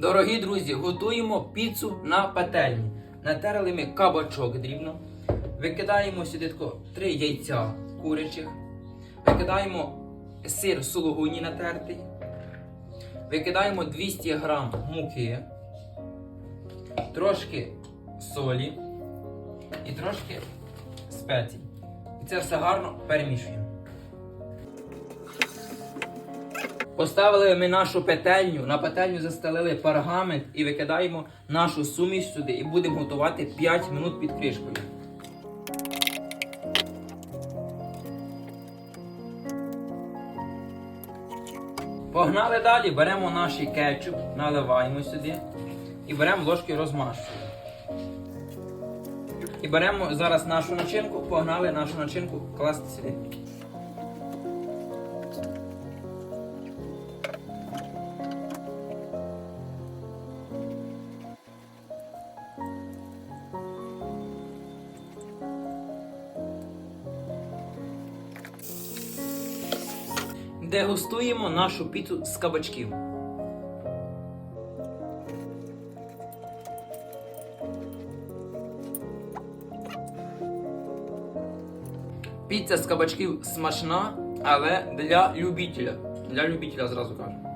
Дорогі друзі, готуємо піцу на пательні. Натерли ми кабачок дрібно. Викидаємо сюди тако три яйця курячих. Викидаємо сир сулугуні натертий. Викидаємо 200 грам муки, трошки солі і трошки спецій. І це все гарно перемішуємо. Поставили ми нашу петельню, на петельню застелили пергамент і викидаємо нашу суміш сюди і будемо готувати 5 минут під кришкою. Погнали далі, беремо наш кетчуп, наливаємо сюди і беремо ложки розмащуємо. І беремо зараз нашу начинку, погнали нашу начинку класти сюди. Дегустуємо нашу піцу з кабачків. Піца з кабачків смачна, але для любителя. Для любителя зразу кажу.